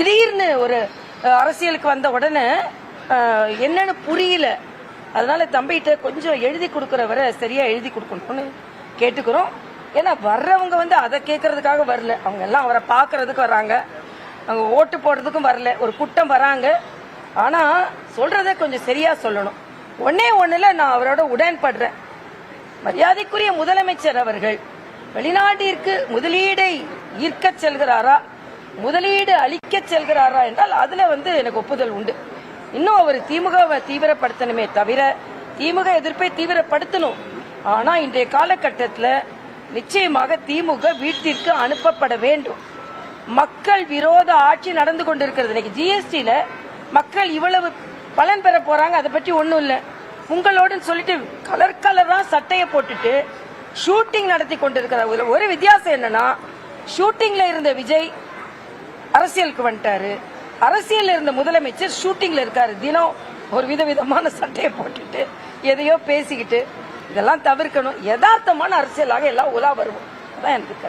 திடீர்னு ஒரு அரசியலுக்கு வந்த உடனே என்னன்னு புரியல. அதனால தம்பிகிட்ட கொஞ்சம் எழுதி கொடுக்குறவரை சரியா எழுதி கொடுக்கணும்னு கேட்டுக்கிறோம். ஏன்னா வர்றவங்க வந்து அதை கேட்கறதுக்காக வரல. அவங்க எல்லாம் அவரை பார்க்கறதுக்கு வராங்க அவங்க ஓட்டு போடுறதுக்கும் வரல. ஒரு கூட்டம் வராங்க. ஆனா சொல்றத கொஞ்சம் சரியா சொல்லணும். ஒன்னே ஒன்றில் நான் அவரோட உடன்படுறேன். மரியாதைக்குரிய முதலமைச்சர் அவர்கள் வெளிநாட்டிற்கு முதலீடை ஈர்க்கச் செல்கிறாரா? முதலீடு அளிக்கச் செல்கிறாரா என்றால் அதுல வந்து எனக்கு ஒப்புதல் உண்டு. இன்னும் அவர் திமுகவை தீவிரப்படுத்தணுமே தவிர திமுக எதிர்ப்பை தீவிரப்படுத்தணும். ஆனா இன்றைய காலகட்டத்தில் நிச்சயமாக திமுக வீட்டிற்கு அனுப்பப்பட வேண்டும். மக்கள் விரோத ஆட்சி நடந்து கொண்டிருக்கிறது. இன்னைக்கு ஜிஎஸ்டியில மக்கள் இவ்வளவு பலன் பெற போறாங்க அதை பற்றி ஒன்றும் இல்லை. உங்களோடுன்னு சொல்லிட்டு கலர் கலரா சட்டையை போட்டுட்டு ஷூட்டிங் நடத்தி கொண்டிருக்கிறார். ஒரு வித்தியாசம் என்னன்னா ஷூட்டிங்ல இருந்த விஜய் அரசியலுக்கு வந்துட்டாரு. அரசியல் இருந்த முதலமைச்சர் ஷூட்டிங்ல இருக்காரு. தினம் ஒரு விதவிதமான சட்டையை போட்டுட்டு எதையோ பேசிக்கிட்டு இதெல்லாம் தவிர்க்கணும். யதார்த்தமான அரசியலாக எல்லாம் உலா வருவோம். அதான் எனக்கு கருத்து.